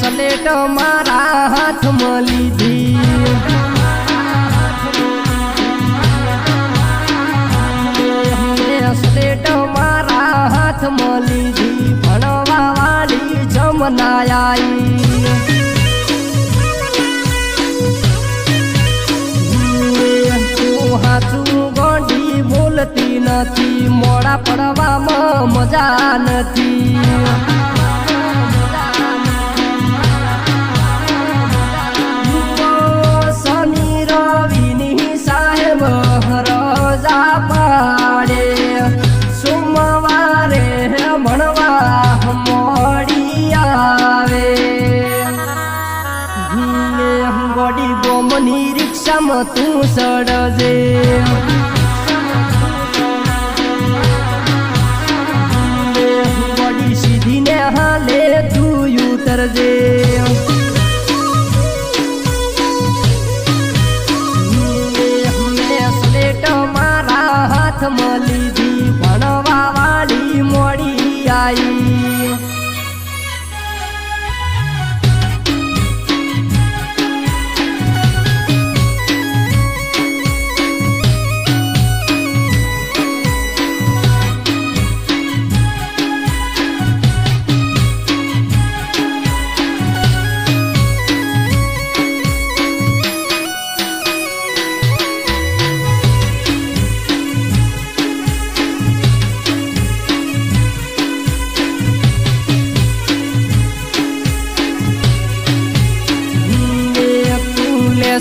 સલેટ મારા હાથમાં લીધી. સ્લેટ મારા હાથમાં લીધી. ભણવા વાળી જમના આવી. બોલતી નથી. મોડા પડવામાં મજા નથી. રિક્ષામાં તું સડજે ગોડી સીધી ને હાલે તું ઉતરજે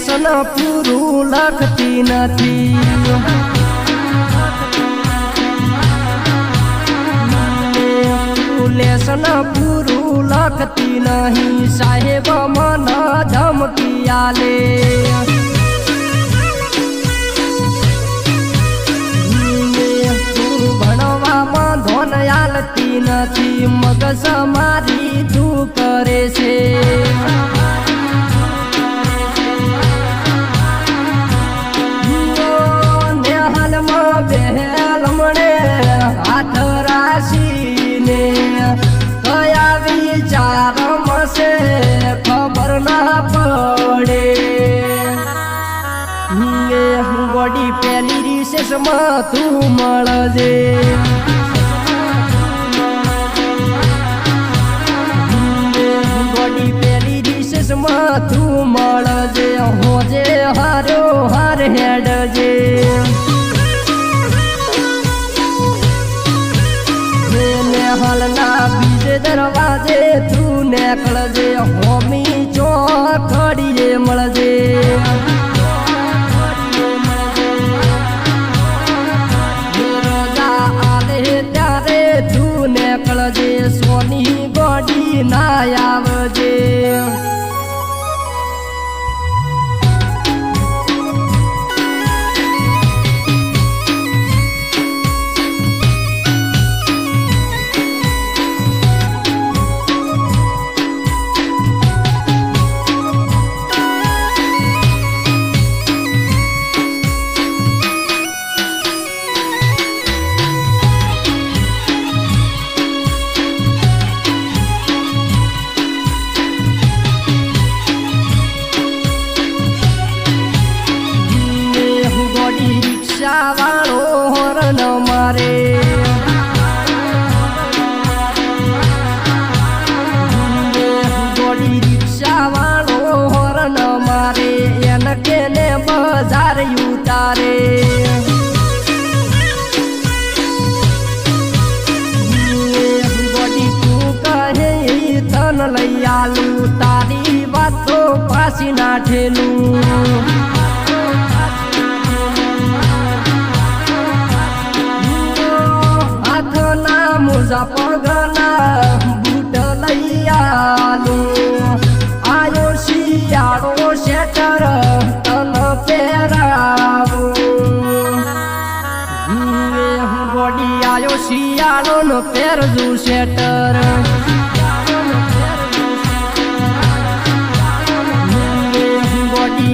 તું લેસન પૂરું લખતી નથી. લેસન પૂરું લાગતી નહીં. સાહેબ, મન ધમકી આલે. ભણવામાં ધોન આલતી નથી. મગજ મારી તું કરે છે. પેલી તું મળજે. ગોડી તું મળજે. હોજે હારો હાર હેડજે. હાલના બીજે દરવાજે તું નેકળજે મારે. ગોડી રિક્ષા વાળો હોરન મારે એન કેને બજાર ઉતારે. લઈ આલું, તારી વાતો પાછી નાઠેલું હાથના મોજા પગના બૂટ લઈ આલું. આયો શિયાળો શેટર તન પહેરાવું. બોડી આયો શિયાળો નો પહેરજું શેટર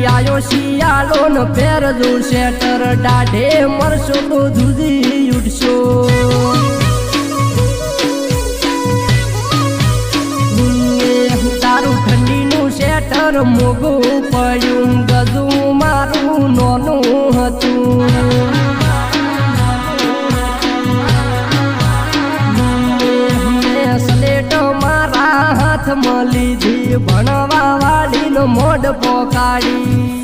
આયો શિયાળો નો પહેરજું શેટર દાઢે મરશો તો જુદી ઉઠશો લેટર મોગું પડ્યું ગજુ મારું નોનું હતું. સ્લેટ મારા મળી લીધી ભણવા વાળીનો મોઢ પોકાડી